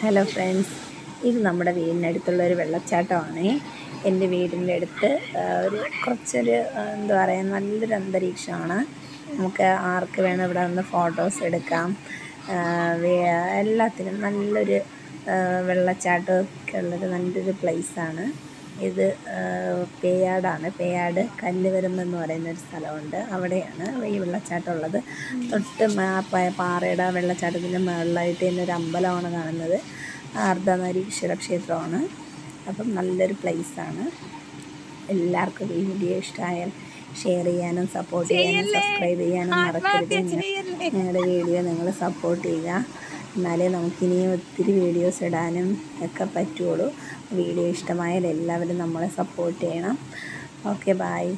Hello friends ഇത് നമ്മുടെ വീടിനടുത്തുള്ള ഒരു വെള്ളച്ചാട്ടമാണ്. എന്റെ വീടിന്റെ അടുത്ത് ഒരു കുറച്ചൊരു എന്താ പറയുക നല്ലൊരു അന്തരീക്ഷമാണ്. നമുക്ക് ആർക്ക് വേണം ഇവിടെ നിന്ന് ഫോട്ടോസ് എടുക്കാം. എല്ലാത്തിനും നല്ലൊരു വെള്ളച്ചാട്ടമൊക്കെ ഉള്ളൊരു നല്ലൊരു പ്ലേസാണ് ഇത് പേയാടാണ്. പേയാട് കല്ലുവരുമ്പ് എന്ന് പറയുന്ന ഒരു സ്ഥലമുണ്ട്. അവിടെയാണ് ഈ വെള്ളച്ചാട്ടം ഉള്ളത്. തൊട്ട് പാറയുടെ വെള്ളച്ചാട്ടത്തിന്റെ മുകളിലായിട്ട് തന്നെ ഒരു അമ്പലമാണ് കാണുന്നത്. അർദ്ധനാരീശ്വര ക്ഷേത്രമാണ് അപ്പം നല്ലൊരു പ്ലേസാണ്. എല്ലാവർക്കും ഈ വീഡിയോ ഇഷ്ടമായാൽ ഷെയർ ചെയ്യാനും സപ്പോർട്ട് ചെയ്യാനും സബ്സ്ക്രൈബ് ചെയ്യാനും മറക്കരുത്. ഞങ്ങ- ഞങ്ങളുടെ വീഡിയോ നിങ്ങൾ സപ്പോർട്ട് ചെയ്യുക. എന്നാലേ നമുക്കിനിയും ഒത്തിരി വീഡിയോസ് ഇടാനും ഒക്കെ പറ്റുള്ളൂ. വീഡിയോ ഇഷ്ടമായാൽ എല്ലാവരും നമ്മളെ സപ്പോർട്ട് ചെയ്യണം. Okay bye